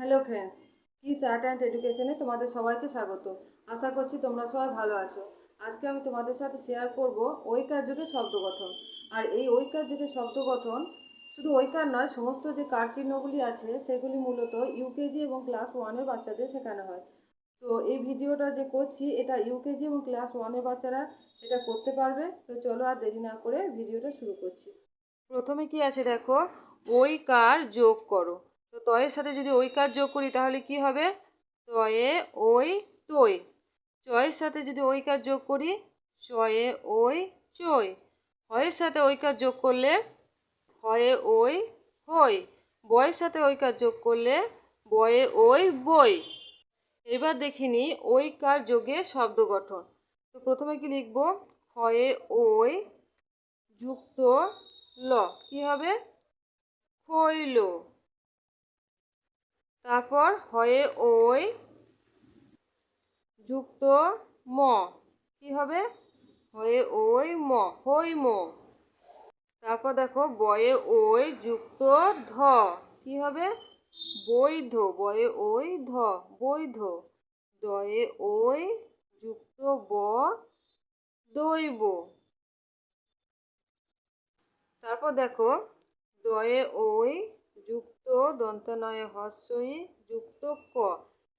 Hello friends কিস art and এডুকেশনে তোমাদের সবাইকে স্বাগত। আশা করছি তোমরা সবাই ভালো আছো। আজকে আমি তোমাদের সাথে শেয়ার করব ঐকার যুগে শব্দ গঠন। আর এই ঐকার যুগে শব্দ গঠন শুধু ঐকার নয়, সমস্ত যে কার চিহ্নগুলি আছে, সেগুলি মূলত ইউকেজি এবং ক্লাস ওয়ানের বাচ্চাদের শেখানো হয়। তো এই ভিডিওটা যে করছি, এটা ইউকেজি এবং ক্লাস ওয়ানের বাচ্চারা এটা করতে পারবে। তো চলো আর দেরি না করে ভিডিওটা শুরু করছি। প্রথমে কি আছে দেখো? ওই কার যোগ করো। তো তয়ের সাথে যদি ওই কার যোগ করি, তাহলে কি হবে? তয়ে ওই তৈ। চয়ের সাথে যদি ওই কার যোগ করি, চয়ে ওই চই হয়ের সাথে ওই কার যোগ করলে, হয়ে ওই হই। বয়ের সাথে ওই কার যোগ করলে, বয়ে ওই বই। এবার দেখিনি ওই কার যোগে শব্দ গঠন। তো প্রথমে কি লিখব? হয়ে ওই যুক্ত ল। কি হবে? খইল তারপর হয়ে ওই যুক্ত ম। কি হবে? হয়ে ওই ম, হই ম। তারপর দেখো, বয়ে ওই যুক্ত ধ। কি হবে? বৈধ, বয়ে ওই ধ, বৈধ। দয়ে ওই যুক্ত ব, দৈব। তারপর দেখো, দয়ে ওই যুক্ত দন্তনয়ে হস্যই যুক্ত ক।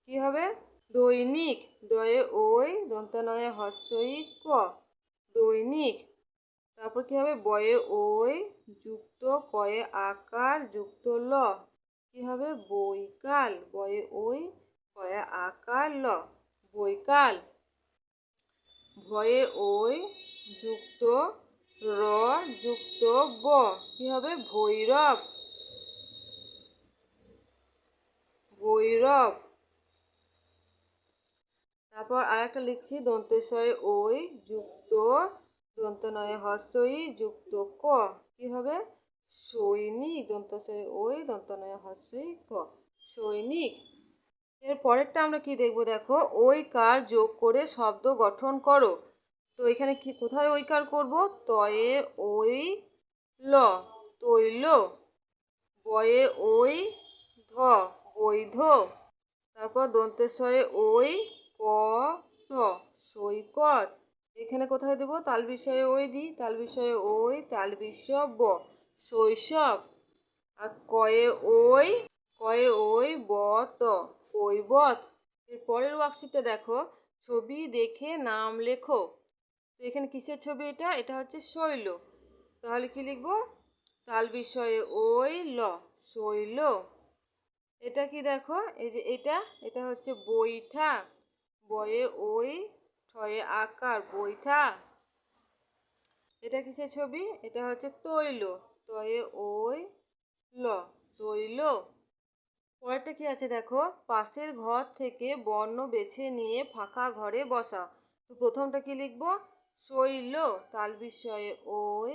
কি হবে? দৈনিক দয়ে ওই দন্তনয়ে হস্যই ক। দৈনিক। তারপর কি হবে? বয়ে ওই যুক্ত কয়ে আকার যুক্ত ল। কি হবে? বৈকাল। বয়ে ওই কয়ে আকার ল। বৈকাল। ভয়ে ওই যুক্ত র যুক্ত ব। কি হবে? ভৈরব। ভৈরব। তারপর আর একটা লিখছি দন্তেশয় ওই যুক্ত দন্তনয়ে হস্যই যুক্ত ক। কি হবে? সৈনিক দন্তশয় ওই দন্তনয়ে হস্যই ক। সৈনিক। এর পরেরটা আমরা কি দেখব দেখো? ওই কার যোগ করে শব্দ গঠন করো। তো এখানে কি, কোথায় ওই কার করব? তয়ে ওই ল, তৈল, বয়ে ওই ধ। বৈধ। তারপর দন্তেশ্বয়ে ওই ক ত, সৈকত। এখানে কোথায় দেবো? তাল বিষয়ে ওই দিই তাল বিষয়ে ওই, তাল বিষয় ব, শৈশব। আর কয়ে ওই কয়ে ওই ব ত, কৈবত। এর পরের ওয়ার্কশিটটা দেখো। ছবি দেখে নাম লেখো। তো এখানে কিসের ছবি এটা? এটা হচ্ছে শৈল। তাহলে কি লিখব? তাল বিষয়ে ওই ল, শৈল। এটা কি দেখো? এই যে এটা এটা হচ্ছে বৈঠা। বয়ে ওই ঠয়ে আকার, বৈঠা। এটা কিসের ছবি? এটা হচ্ছে তৈল। তয়ে ওই, ল, তৈল। পরেরটা কি আছে দেখো? পাশের ঘর থেকে বর্ণ বেছে নিয়ে ফাঁকা ঘরে বসা। তো প্রথমটা কি লিখব? শৈল। তাল বিষয়ে ওই,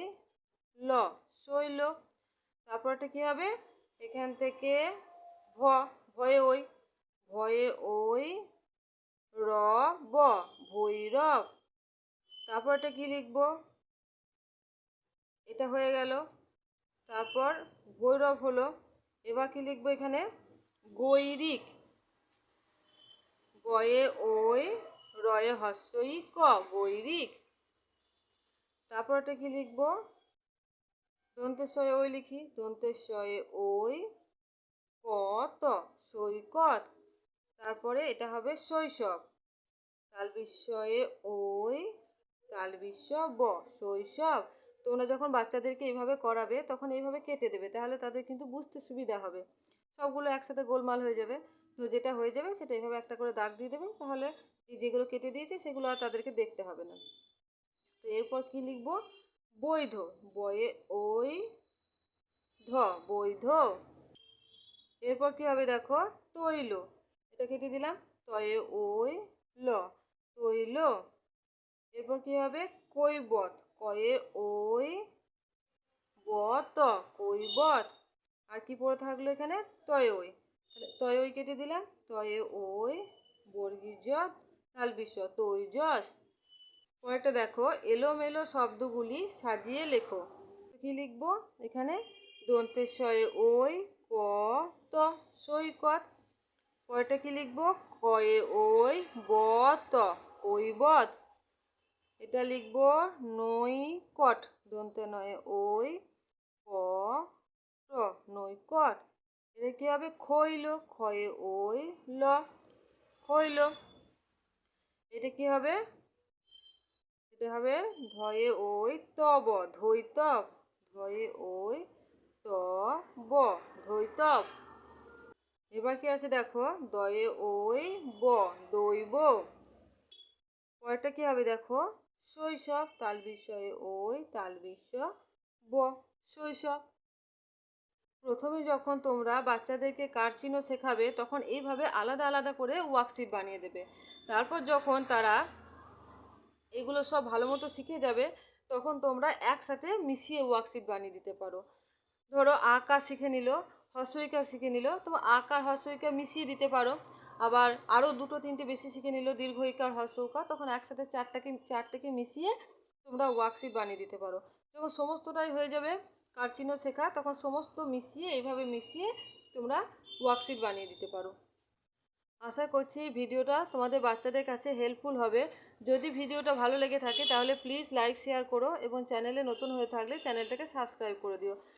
ল, শৈল। তারপরটা কি হবে? এখান থেকে ভ, ভয়ে ওই ভয়ে ওই, র, ব, ভৈরব। তারপর এটা কি লিখব? এটা হয়ে গেল। তারপর ভৈরব হলো। এবার কি লিখব এখানে? গৈরিক। গয়ে ওই, রয়ে হস্যই ক, গৈরিক। তারপর এটা কি লিখব? দন্তেশ্বয়ে ওই লিখি। দন্তেশ্বয়ে ওই কত? সৈকত তারপরে এটা হবে শৈশব। তাল বিস্ময়ে ওই, তাল বিশ্ব ব, শৈশব। তোমরা যখন বাচ্চাদেরকে এইভাবে করাবে, তখন এইভাবে কেটে দেবে, তাহলে তাদের কিন্তু বুঝতে সুবিধা হবে। সবগুলো একসাথে গোলমাল হয়ে যাবে। তো যেটা হয়ে যাবে, সেটা এইভাবে একটা করে দাগ দিয়ে দেবে, তাহলে এই যেগুলো কেটে দিয়েছে, সেগুলো আর তাদেরকে দেখতে হবে না। তো এরপর কি লিখব? বৈধ। বয়ে ওই, ধ, বৈধ। এরপর কি হবে দেখো? তৈল। এটা কেটে দিলাম। তয়ে ওই ল তৈল। এরপর কি হবে? কৈবত। কয়ে ওই বত কৈবত। আর কি পড়ে থাকল এখানে? তয় ওই তাহলে তয় ওই কেটে দিলাম। তয়ে ওই বর্গীজ তাল বিশ্ব। তৈজস। পরেরটা দেখো। এলোমেলো শব্দগুলি সাজিয়ে লেখো। কি লিখব? এখানে দন্তেশ্বয়ে ওই ক ত সৈকত। পরেরটা কি লিখব? কয়ে ওই বত কৈবত এটা লিখব নই কট দন্তে নয় ওই ক ট। নৈকট। এটা কি হবে? খইল খয়ে ওই ল। খইল এটা কি হবে? এটা হবে ধয়ে ওই তব। ধৈতব। ধয়ে ওই ব ধৈতব এবার কি আছে দেখো? দয়ে ওই ব, দৈব। পরেরটা কি হবে দেখো? শৈশব, তাল বিষয়ে ওই, তাল বিশ্ব, ব, শৈশব। প্রথমে যখন তোমরা বাচ্চাদেরকে কার শেখাবে, তখন এইভাবে আলাদা আলাদা করে ওয়ার্কশিট বানিয়ে দেবে। তারপর যখন তারা এগুলো সব ভালো মতো শিখে যাবে, তখন তোমরা একসাথে মিশিয়ে ওয়ার্কশিট বানিয়ে দিতে পারো। ধরো আঁকা শিখে নিল, হস্যইকা শিখে নিল, তো আকার হস্যইকা মিশিয়ে দিতে পারো। আবার আরও দুটো তিনটে বেশি শিখে নিল, দীর্ঘইকার হস্যৌকা তখন একসাথে চারটাকে, চারটেকে মিশিয়ে তোমরা ওয়ার্কশিট বানিয়ে দিতে পারো। যখন সমস্তটাই হয়ে যাবে কার চিহ্ন শেখা, তখন সমস্ত মিশিয়ে, এইভাবে মিশিয়ে তোমরা ওয়ার্কশিট বানিয়ে দিতে পারো। আশা করছি ভিডিওটা তোমাদের বাচ্চাদের কাছে হেল্পফুল হবে। যদি ভিডিওটা ভালো লেগে থাকে, তাহলে প্লিজ লাইক শেয়ার করো এবং চ্যানেলে নতুন হয়ে থাকলে চ্যানেলটাকে সাবস্ক্রাইব করে দিও।